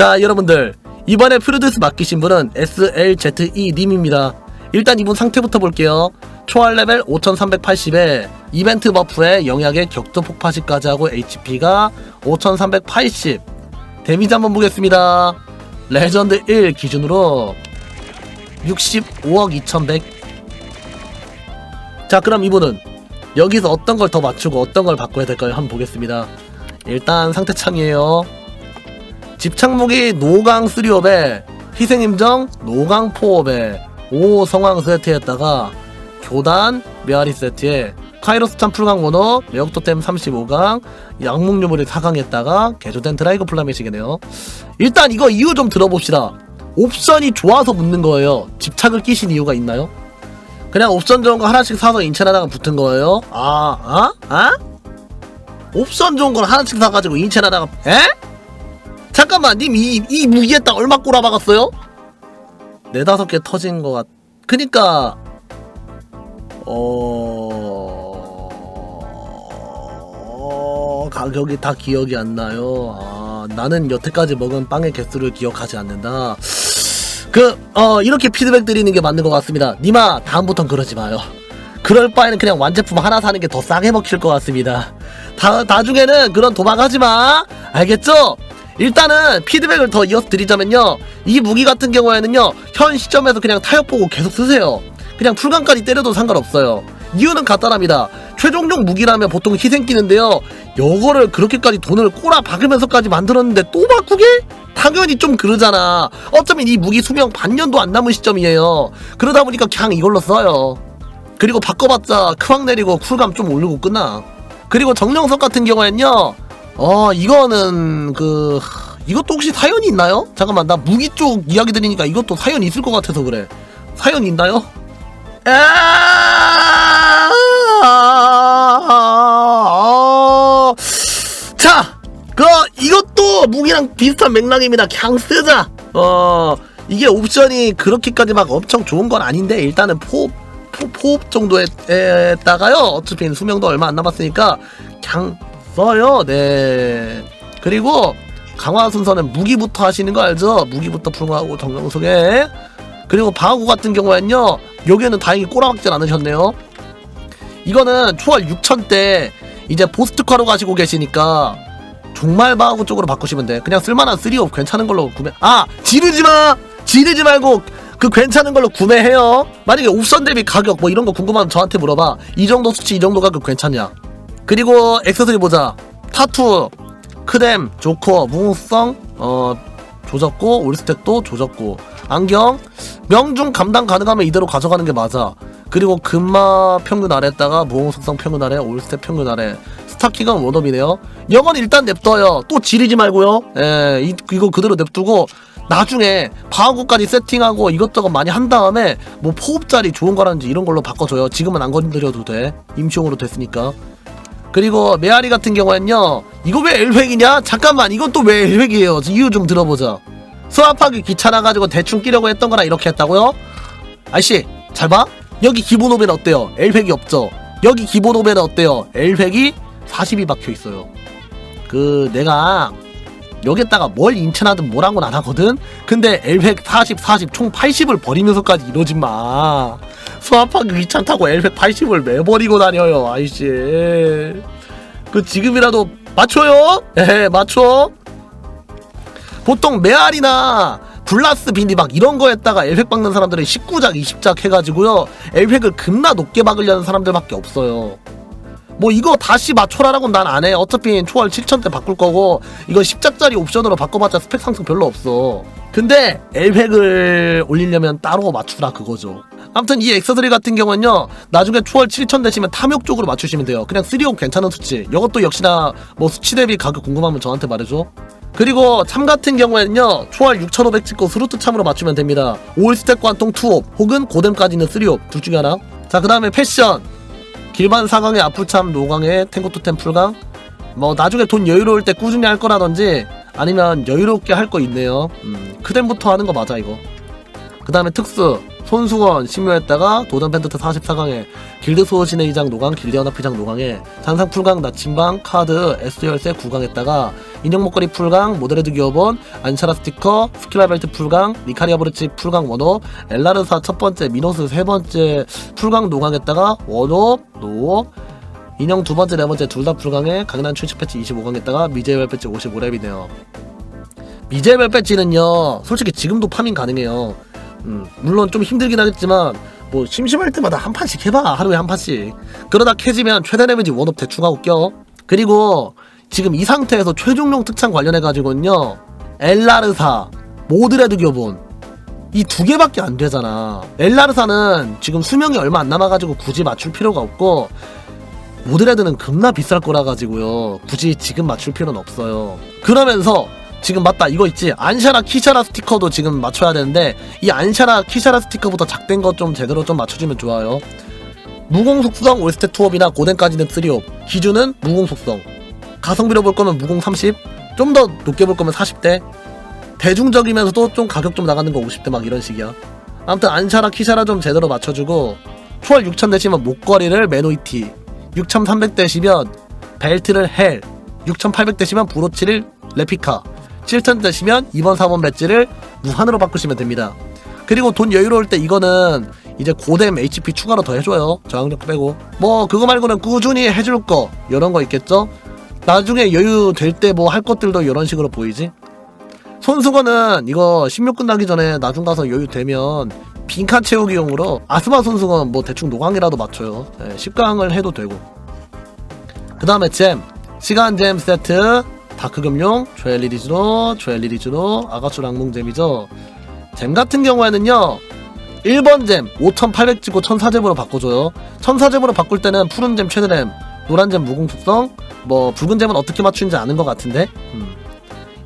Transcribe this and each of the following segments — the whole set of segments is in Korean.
자 여러분들. 이번에 프로듀스 맡기신 분은 SLZE님입니다. 일단 이분 상태부터 볼게요. 초월 레벨 5380에 이벤트 버프에 영약의 격도 폭파시까지 하고 HP가 5380 데미지 한번 보겠습니다. 레전드 1 기준으로 65억 2100 자 그럼 이분은 여기서 어떤 걸 더 맞추고 어떤 걸 바꿔야 될까요? 한번 보겠습니다. 일단 상태 창이에요 집착무기 노강 3업에 희생임정 노강 4업에 5 성황 세트에다가 교단 메아리 세트에 카이로스 참 풀강 모노 매역토템 35강 양목유물이 4강에다가 개조된 드라이거 플라메식이네요 일단 이거 이유 좀 들어봅시다 옵션이 좋아서 붙는 거예요 집착을 끼신 이유가 있나요? 그냥 옵션 좋은 거 하나씩 사서 인체하다가 붙은 거예요? 아, 아? 아? 옵션 좋은 걸 하나씩 사가지고 인체하다가 에? 잠깐만 님이이 무기에다 얼마 꼬라박았어요? 네다섯 개 터진 것 같... 그니까 어... 가격이 다 기억이 안 나요 아, 나는 여태까지 먹은 빵의 개수를 기억하지 않는다 그, 어, 이렇게 피드백 드리는 게 맞는 것 같습니다. 니마, 다음부턴 그러지 마요. 그럴 바에는 그냥 완제품 하나 사는 게 더 싸게 먹힐 것 같습니다. 다, 나중에는 그런 도망하지 마! 알겠죠? 일단은 피드백을 더 이어서 드리자면요. 이 무기 같은 경우에는요, 현 시점에서 그냥 타협 보고 계속 쓰세요. 그냥 풀강까지 때려도 상관없어요. 이유는 간단합니다. 최종용 무기라면 보통 희생 끼는데요. 요거를 그렇게까지 돈을 꼬라 박으면서까지 만들었는데 또 바꾸게? 당연히 좀 그러잖아. 어쩌면 이 무기 수명 반년도 안 남은 시점이에요. 그러다 보니까 그냥 이걸로 써요. 그리고 바꿔봤자 크왕 내리고 쿨감 좀 올리고 끝나. 그리고 정령석 같은 경우에는요. 어 이거는 그 이것도 혹시 사연이 있나요? 잠깐만 나 무기 쪽 이야기 들으니까 이것도 사연이 있을 것 같아서 그래. 사연 있나요? 아, 자, 그 이것도 무기랑 비슷한 맥락입니다. 그냥 쓰자. 어, 이게 옵션이 그렇게까지 막 엄청 좋은 건 아닌데 일단은 포 포, 포업 정도에다가요. 어차피 수명도 얼마 안 남았으니까 그냥 써요. 네. 그리고 강화 순서는 무기부터 하시는 거 알죠? 무기부터 풀고하고 정령속에 그리고 방어구 같은 경우에는요. 여기에는 다행히 꼬라박질 않으셨네요. 이거는 초월 6000대 이제 보스트카로 가시고 계시니까 종말 방어구 쪽으로 바꾸시면 돼. 그냥 쓸만한 3업 괜찮은 걸로 구매. 아 지르지 마. 지르지 말고 그 괜찮은 걸로 구매해요. 만약에 옵션 대비 가격 뭐 이런 거 궁금하면 저한테 물어봐. 이 정도 수치 이 정도 가격 괜찮냐? 그리고 액세서리 보자. 타투, 크뎀, 조커, 무웅성 어 조졌고 올스택도 조졌고 안경 명중 감당 가능하면 이대로 가져가는 게 맞아. 그리고 금마 평균 아래에다가 무웅 속성 평균 아래 올스택 평균 아래 스타킹은 원업이네요. 영은 일단 냅둬요. 또 지르지 말고요. 예, 이, 이거 그대로 냅두고 나중에 방어구까지 세팅하고 이것저것 많이 한 다음에 뭐 포흡자리 좋은 거라든지 이런 걸로 바꿔줘요. 지금은 안 건드려도 돼. 임시용으로 됐으니까. 그리고 메아리 같은 경우에는요. 이거 왜 엘획이냐? 잠깐만 이건 또왜 엘획이에요? 이유 좀 들어보자. 수압하기 귀찮아가지고 대충 끼려고 했던 거라 이렇게 했다고요? 아이씨 잘 봐. 여기 기본 오벤 어때요? 엘획이 없죠? 여기 기본 오벤 어때요? 엘획이 40이 박혀 있어요. 그 내가 여기다가 뭘 인천하든 뭐라고는 안 하거든? 근데 L100 40, 40, 총 80을 버리면서까지 이러지 마. 수압하기 귀찮다고 L100 80을 왜 버리고 다녀요, 아이씨. 그 지금이라도 맞춰요? 예, 맞춰. 보통 메알이나 블라스 비니 막 이런 거에다가 L100 박는 사람들은 19작, 20작 해가지고요. L100을 겁나 높게 박으려는 사람들밖에 없어요. 뭐 이거 다시 맞춰라라고는 난안 해. 어차피 초월 7천대 바꿀 거고 이거 10작짜리 옵션으로 바꿔봤자 스펙 상승 별로 없어. 근데 L획을 올리려면 따로 맞추라 그거죠. 아무튼 이 액세서리 같은 경우는요 나중에 초월 7천 되시면 탐욕 쪽으로 맞추시면 돼요 그냥 3옥 괜찮은 수치 이것도 역시나 뭐 수치 대비 가격 궁금하면 저한테 말해줘 그리고 참 같은 경우에는요 초월 6500 찍고 스루트 참으로 맞추면 됩니다 올스택 관통 2옵 혹은 고뎀까지는 3옵 둘 중에 하나 자그 다음에 패션 길반 사강의 아풀참 노강의 탱고토템 풀강? 뭐 나중에 돈 여유로울 때 꾸준히 할 거라든지 아니면 여유롭게 할 거 있네요. 음, 크뎀부터 하는 거 맞아 이거. 그 다음에 특수 손수건 신묘했다가 도전 펜트트 44강에 길드 소신의 이장 노강 길드 연합 회장 노강에 잔상 풀강 나침방 카드 S 열쇠 9강했다가 인형 목걸이 풀강 모델헤드 기어본 안샤라 스티커 스킬라 벨트 풀강 니카리아 브르치 풀강 원업 엘라르사 첫 번째 미노스 세 번째 풀강 노강했다가 원업 노업 인형 두 번째 네 번째 둘다 풀강에 강난 출시 패치 25강했다가 미제별 패치 55렙이네요. 미제별 배지는요 솔직히 지금도 파밍 가능해요 음, 물론 좀 힘들긴 하겠지만 뭐 심심할 때마다 한 판씩 해봐 하루에 한 판씩. 그러다 캐지면 최대 데미지 원업 대충하고 껴. 그리고 지금 이 상태에서 최종용 특창 관련해 가지고는요 엘라르사 모드레드 교본. 이 두 개밖에 안 되잖아. 엘라르사는 지금 수명이 얼마 안 남아가지고 굳이 맞출 필요가 없고 모드레드는 겁나 비쌀 거라 가지고요. 굳이 지금 맞출 필요는 없어요. 그러면서 지금 맞다 이거 있지? 안샤라 키샤라 스티커도 지금 맞춰야 되는데 이 안샤라 키샤라 스티커부터 작된 거좀 제대로 좀 맞춰주면 좋아요. 무공 속성 올스테 투업이나 고덴까지는 3업 기준은 무공 속성. 가성비로 볼 거면 무공 30 좀 더 높게 볼 거면 40대. 대중적이면서도 좀 가격 좀 나가는 거 50대 막 이런 식이야. 아무튼 안샤라 키샤라 좀 제대로 맞춰주고 초월 6000 대시면 목걸이를 메노이티. 6300 대시면 벨트를 헬. 6800 대시면 브로치를 레피카 7000 대시면 2번 4번 배지를 무한으로 바꾸시면 됩니다. 그리고 돈 여유로울 때 이거는 이제 고뎀 HP 추가로 더 해줘요. 저항력 빼고. 뭐 그거 말고는 꾸준히 해줄 거 이런 거 있겠죠? 나중에 여유 될 때 뭐 할 것들도 이런 식으로 보이지? 손수건은 이거 16 끝나기 전에 나중 가서 여유 되면 빈칸 채우기용으로 아스마 손수건 뭐 대충 노강이라도 맞춰요. 네, 10강을 해도 되고. 그 다음에 잼. 시간 잼 세트 다크금용 조엘리리즈로 조엘리리즈로 아가추 랑몽잼이죠. 잼 같은 경우에는요 1번 잼 5800 찍고 1004잼으로 바꿔줘요. 1004잼으로 바꿀 때는 푸른 잼 최대램 노란 잼 무공 특성 뭐 붉은 잼은 어떻게 맞추는지 아는 것 같은데 음.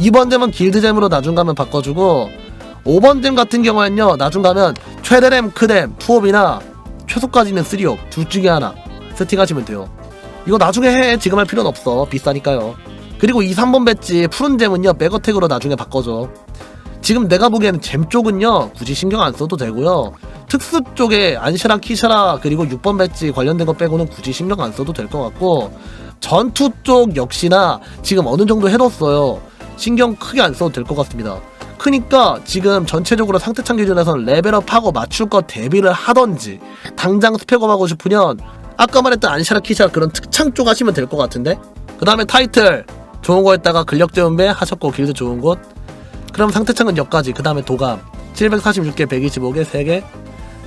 2번 잼은 길드 잼으로 나중 가면 바꿔주고 5번 잼 같은 경우에는요 나중 가면 최대램 크댐 투업이나 최소까지는 3업 둘 중에 하나 세팅하시면 돼요. 이거 나중에 해. 지금 할 필요는 없어. 비싸니까요 그리고 2, 3번 배지 푸른 잼은요 백어택으로 나중에 바꿔줘. 지금 내가 보기에는 잼 쪽은요 굳이 신경 안 써도 되고요. 특수 쪽에 안시라 키샤라 그리고 6번 배지 관련된 거 빼고는 굳이 신경 안 써도 될 것 같고 전투 쪽 역시나 지금 어느 정도 해뒀어요. 신경 크게 안 써도 될 것 같습니다. 크니까 지금 전체적으로 상태창 기준에서는 레벨업하고 맞출 거 대비를 하던지 당장 스펙업 하고 싶으면 아까 말했던 안시라 키샤라 그런 특창 쪽 하시면 될 것 같은데? 그 다음에 타이틀 좋은 거 했다가 근력 재운배 하셨고 길드 좋은 곳. 그럼 상태창은 여기까지. 그 다음에 도감. 746개 125개 3개.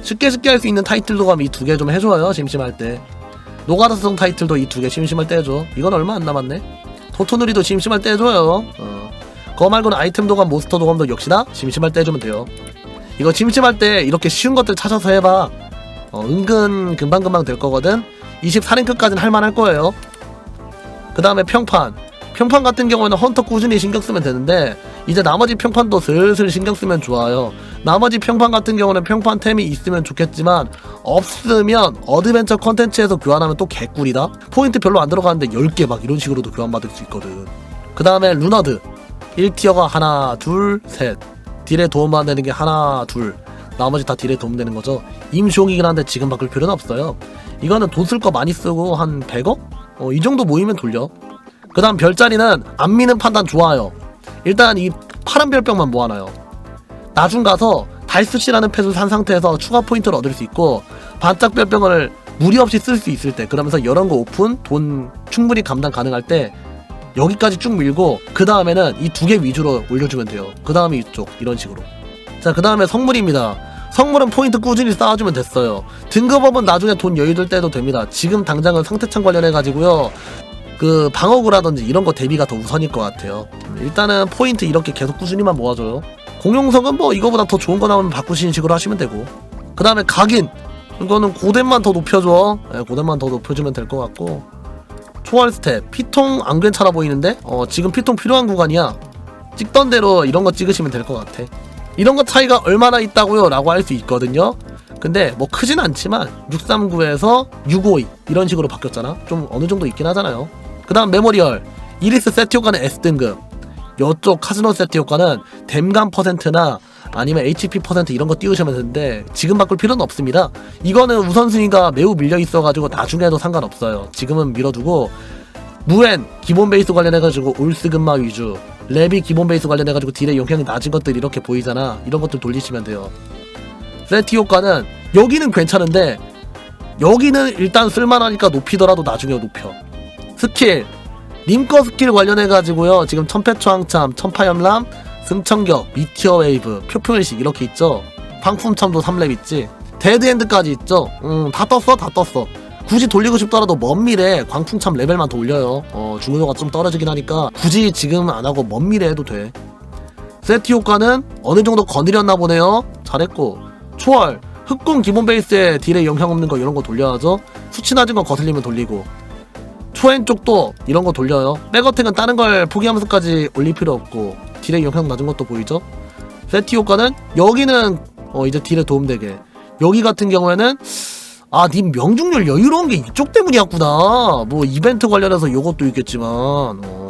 쉽게 쉽게 할 수 있는 타이틀 도감 이 두 개 좀 해줘요 심심할 때. 노가다성 타이틀도 이 두 개 심심할 때 해줘. 이건 얼마 안 남았네. 토토누리도 심심할 때 해줘요. 어. 그거 말고는 아이템 도감 몬스터 도감도 역시나 심심할 때 해주면 돼요. 이거 심심할 때 이렇게 쉬운 것들 찾아서 해봐. 어, 은근 금방금방 될 거거든. 24랭크까지는 할만할 거예요. 그 다음에 평판 평판 같은 경우에는 헌터 꾸준히 신경 쓰면 되는데 이제 나머지 평판도 슬슬 신경 쓰면 좋아요. 나머지 평판 같은 경우는 평판템이 있으면 좋겠지만 없으면 어드벤처 컨텐츠에서 교환하면 또 개꿀이다? 포인트 별로 안 들어가는데 10개 막 이런 식으로도 교환받을 수 있거든. 그 다음에 루너드. 1티어가 하나 둘셋. 딜에 도움만 되는 게 하나 둘. 나머지 다 딜에 도움 되는 거죠. 임시용이긴 한데 지금 바꿀 필요는 없어요. 이거는 돈 쓸 거 많이 쓰고 한 100억? 어, 이 정도 모이면 돌려 그 다음 별자리는 안 미는 판단 좋아요. 일단 이 파란 별병만 모아놔요. 나중 가서 달수씨라는 펫을 산 상태에서 추가 포인트를 얻을 수 있고 반짝 별병을 무리 없이 쓸 수 있을 때 그러면서 이런 거 오픈 돈 충분히 감당 가능할 때 여기까지 쭉 밀고 그 다음에는 이 두 개 위주로 올려주면 돼요. 그 다음에 이쪽 이런 식으로. 자 그 다음에 성물입니다. 성물은 포인트 꾸준히 쌓아주면 됐어요. 등급업은 나중에 돈 여유 될 때도 됩니다. 지금 당장은 상태창 관련해 가지고요 그 방어구라든지 이런 거 대비가 더 우선일 것 같아요. 음, 일단은 포인트 이렇게 계속 꾸준히만 모아줘요. 공룡석은 뭐 이거보다 더 좋은 거 나오면 바꾸시는 식으로 하시면 되고. 그 다음에 각인. 이거는 고뎀만 더 높여줘. 예, 고뎀만 더 높여주면 될 것 같고. 초월 스텝. 피통 안 괜찮아 보이는데? 어 지금 피통 필요한 구간이야. 찍던 대로 이런 거 찍으시면 될 것 같아. 이런 거 차이가 얼마나 있다고요? 라고 할 수 있거든요. 근데 뭐 크진 않지만 639에서 652 이런 식으로 바뀌었잖아. 좀 어느 정도 있긴 하잖아요 그 다음 메모리얼 이리스 세트 효과는 S등급 요쪽 카지노 세트 효과는 댐감 퍼센트나 아니면 HP 퍼센트 이런 거 띄우시면 되는데 지금 바꿀 필요는 없습니다. 이거는 우선순위가 매우 밀려 있어가지고 나중에도 상관없어요. 지금은 밀어두고 무엔 기본 베이스 관련해가지고 올스근마 위주 랩이 기본 베이스 관련해가지고 딜의 영향이 낮은 것들 이렇게 보이잖아. 이런 것들 돌리시면 돼요. 세티 효과는 여기는 괜찮은데 여기는 일단 쓸만하니까 높이더라도 나중에 높여. 스킬. 님거 스킬 관련해가지고요. 지금 천패초항참 천파염람 승천격 미티어 웨이브 표표일식 이렇게 있죠? 방품참도 3렙 있지? 데드엔드까지 있죠? 음다 떴어? 다 떴어. 굳이 돌리고 싶더라도 먼 미래 광풍참 레벨만 더 올려요. 어 중요도가 좀 떨어지긴 하니까 굳이 지금 안 하고 먼 미래 해도 돼. 세티 효과는 어느 정도 거느렸나 보네요. 잘했고. 초월 흑공 기본 베이스에 딜에 영향 없는 거 이런 거 돌려야죠. 수치 낮은 거 거슬리면 돌리고 초엔 쪽도 이런 거 돌려요. 백어택은 다른 걸 포기하면서까지 올릴 필요 없고 딜에 영향 낮은 것도 보이죠? 세티 효과는 여기는 어 이제 딜에 도움되게 여기 같은 경우에는 아 님 명중률 여유로운 게 이쪽 때문이었구나. 뭐 이벤트 관련해서 요것도 있겠지만 어.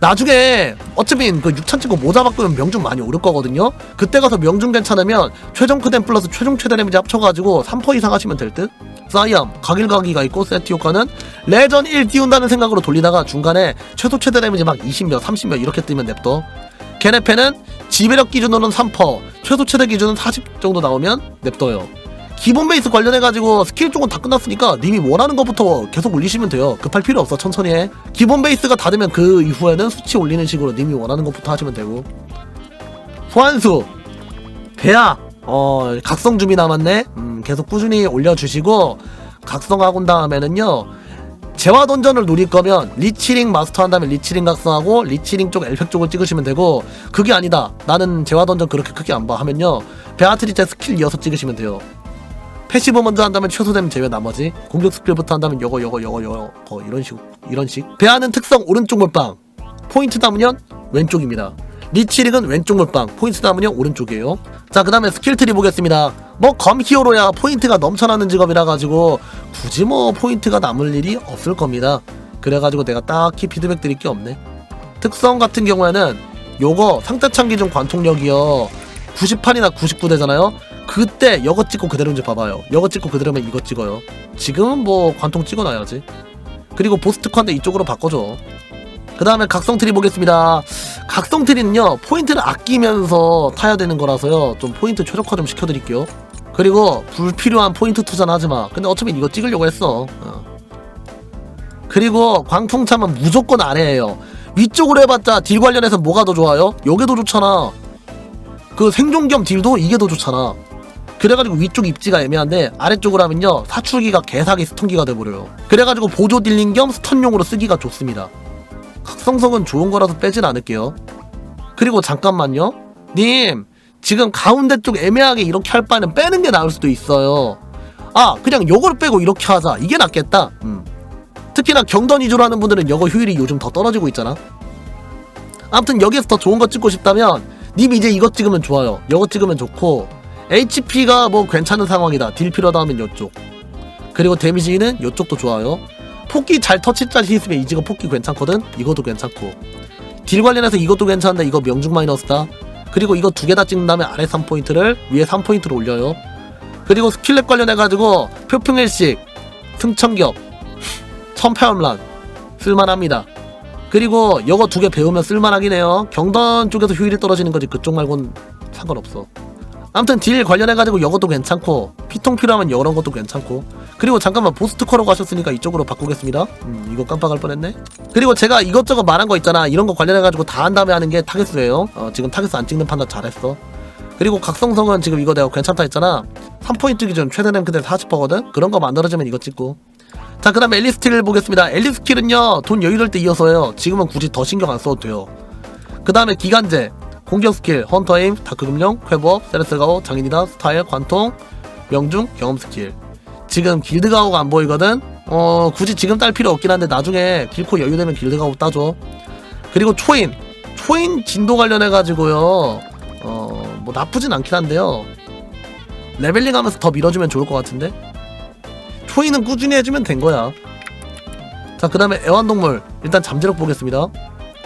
나중에 어차피 그 6천 찍고 모자 바꾸면 명중 많이 오를 거거든요. 그때 가서 명중 괜찮으면 최종 크댐 플러스 최종 최대 데미지 합쳐가지고 3% 이상 하시면 될 듯. 사이암 각일각이가 있고 세트 효과는 레전 1 띄운다는 생각으로 돌리다가 중간에 최소 최대 데미지 막 20몇 30몇 이렇게 뜨면 냅둬 걔네 패는 지배력 기준으로는 3% 최소 최대 기준은 40 정도 나오면 냅둬요 기본 베이스 관련해가지고 스킬 쪽은 다 끝났으니까 님이 원하는 것부터 계속 올리시면 돼요. 급할 필요 없어. 천천히 해. 기본 베이스가 다 되면 그 이후에는 수치 올리는 식으로 님이 원하는 것부터 하시면 되고. 소환수. 배야. 어 각성 준비 남았네. 음, 계속 꾸준히 올려주시고 각성하고 난 다음에는요. 재화 던전을 노릴 거면 리치링 마스터 한 다음에 리치링 각성하고 리치링 쪽 엘펙 쪽을 찍으시면 되고 그게 아니다. 나는 재화 던전 그렇게 크게 안 봐 하면요. 베아트리체 스킬 이어서 찍으시면 돼요 패시브 먼저 한다면 최소되면 제외 나머지 공격 스킬부터 한다면 요거 요거 요거 요거 어, 이런 식 이런 식. 배하는 특성 오른쪽 몰빵. 포인트 담으면 왼쪽입니다. 리치링은 왼쪽 몰빵. 포인트 담으면 오른쪽이에요. 자 그 다음에 스킬 트리 보겠습니다. 뭐 검 히어로야. 포인트가 넘쳐나는 직업이라 가지고 굳이 뭐 포인트가 남을 일이 없을 겁니다. 그래가지고 내가 딱히 피드백 드릴 게 없네. 특성 같은 경우에는 요거 상태창 기준 관통력이요. 98이나 99되잖아요 그때 여거 찍고 그대로인지 봐봐요. 여거 찍고 그대로면 이거 찍어요. 지금은 뭐 관통 찍어놔야지. 그리고 보스트컨데 이쪽으로 바꿔줘. 그 다음에 각성 트리 보겠습니다. 각성 트리는요 포인트를 아끼면서 타야 되는 거라서요 좀 포인트 최적화 좀 시켜드릴게요. 그리고 불필요한 포인트 투자는 하지 마. 근데 어차피 이거 찍으려고 했어. 어. 그리고 광풍참은 무조건 아래에요. 위쪽으로 해봤자 딜 관련해서 뭐가 더 좋아요? 더 좋잖아. 그 생존 겸 딜도 이게 더 좋잖아 그래가지고 위쪽 입지가 애매한데 아래쪽으로 하면요 사출기가 개사기 스턴기가 돼버려요. 그래가지고 보조 딜링 겸 스턴용으로 쓰기가 좋습니다. 각성성은 좋은 거라서 빼진 않을게요. 그리고 잠깐만요. 님 지금 가운데 쪽 애매하게 이렇게 할 바에는 빼는 게 나을 수도 있어요. 아 그냥 요걸 빼고 이렇게 하자. 이게 낫겠다. 음. 특히나 경던 위주로 하는 분들은 여거 효율이 요즘 더 떨어지고 있잖아. 아무튼 여기에서 더 좋은 거 찍고 싶다면 님 이제 이거 찍으면 좋아요. 이거 찍으면 좋고 HP가 뭐 괜찮은 상황이다. 딜 필요하다 하면 요쪽. 그리고 데미지는 요쪽도 좋아요. 폭기 잘 터치 자신 있으면 이지가 폭기 괜찮거든? 이것도 괜찮고. 딜 관련해서 이것도 괜찮은데 이거 명중 마이너스다. 그리고 이거 두 개 다 찍는 다음에 아래 3포인트를 위에 3포인트로 올려요. 그리고 스킬랩 관련해가지고 표풍일식 승천격 천패염란 쓸만합니다. 그리고 이거 두 개 배우면 쓸만하긴 해요. 경던 쪽에서 효율이 떨어지는 거지. 그쪽 말고는 상관없어 아무튼 딜 관련해가지고 이것도 괜찮고 피통 필요하면 이런 것도 괜찮고 그리고 잠깐만 보스트커라고 하셨으니까 이쪽으로 바꾸겠습니다. 음 이거 깜빡할 뻔했네. 그리고 제가 이것저것 말한 거 있잖아. 이런 거 관련해가지고 다 한 다음에 하는 게 타겟수예요. 어, 지금 타겟수 안 찍는 판단 잘했어. 그리고 각성성은 지금 이거 내가 괜찮다 했잖아. 3포인트 기준 최대 랭크대 40%거든? 그런 거 만들어지면 이거 찍고. 자 그 다음에 앨리스킬을 보겠습니다. 앨리스킬은요 돈 여유될 때 이어서요. 지금은 굳이 더 신경 안 써도 돼요. 그 다음에 기간제 공격 스킬, 헌터임, 다크 금령, 쾌법, 세레스가오, 장인이다, 스타일, 관통, 명중, 경험 스킬. 지금 길드가오가 안 보이거든? 어, 굳이 지금 딸 필요 없긴 한데 나중에 길코 여유되면 길드가오 따줘. 그리고 초인. 초인 진도 관련해가지고요. 어, 뭐 나쁘진 않긴 한데요. 레벨링 하면서 더 밀어주면 좋을 것 같은데? 초인은 꾸준히 해주면 된 거야. 자, 그 다음에 애완동물. 일단 잠재력 보겠습니다.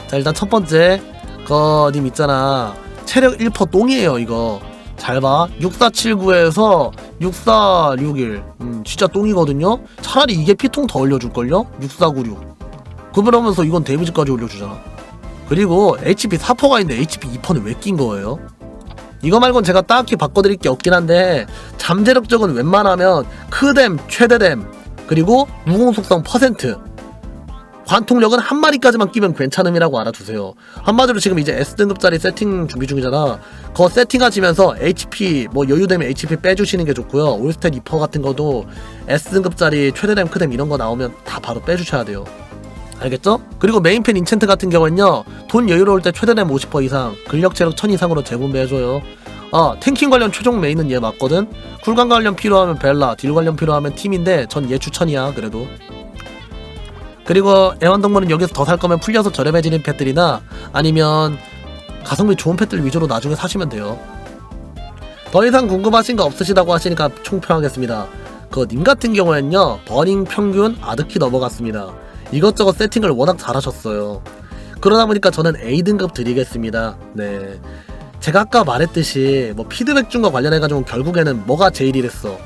자, 일단 첫 번째. 그님 있잖아. 체력 1% 똥이에요 이거. 잘 봐. 6479에서 6461 음 진짜 똥이거든요? 차라리 이게 피통 더 올려줄걸요? 6496 그러면서 이건 데미지까지 올려주잖아. 그리고 HP 4%가 있는데 HP 2%는 왜 낀 거예요? 이거 말곤 제가 딱히 바꿔드릴 게 없긴 한데 잠재력 적은 웬만하면 크뎀, 최대뎀 그리고 무공 속성 퍼센트 관통력은 한 마리까지만 끼면 괜찮음이라고 알아두세요. 한마디로 지금 이제 S등급짜리 세팅 준비 중이잖아. 그거 세팅하시면서 HP 뭐 여유되면 HP 빼주시는 게 좋고요. 올스탯 2% 같은 것도 S등급짜리 최대댐 크뎀 이런 거 나오면 다 바로 빼주셔야 돼요. 알겠죠? 그리고 메인펜 인챈트 같은 경우는요 돈 여유로울 때 최대댐 50% 이상 근력 체력 1000 이상으로 재분배해줘요 아 탱킹 관련 최종 메인은 얘 맞거든 쿨감 관련 필요하면 벨라 딜 관련 필요하면 팀인데 전 얘 추천이야 그래도 그리고 애완동물은 여기서 더 살 거면 풀려서 저렴해지는 펫들이나 아니면 가성비 좋은 펫들 위주로 나중에 사시면 돼요. 더 이상 궁금하신 거 없으시다고 하시니까 총평하겠습니다. 그 님 같은 경우에는요 버닝 평균 아득히 넘어갔습니다. 이것저것 세팅을 워낙 잘하셨어요. 그러다 보니까 저는 A 등급 드리겠습니다. 네. 제가 아까 말했듯이 뭐 피드백 준과 관련해가지고 결국에는 뭐가 제일 이랬어.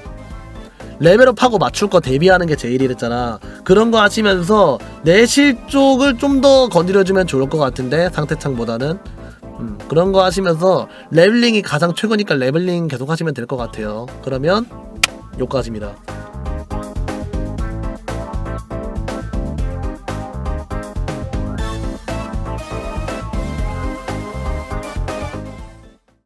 레벨업하고 맞출 거 대비하는 게 제일 이랬잖아. 그런 거 하시면서 내실 쪽을 좀 더 건드려주면 좋을 것 같은데 상태창보다는 음, 그런 거 하시면서 레벨링이 가장 최고니까 레벨링 계속 하시면 될 것 같아요. 그러면 여기까지입니다.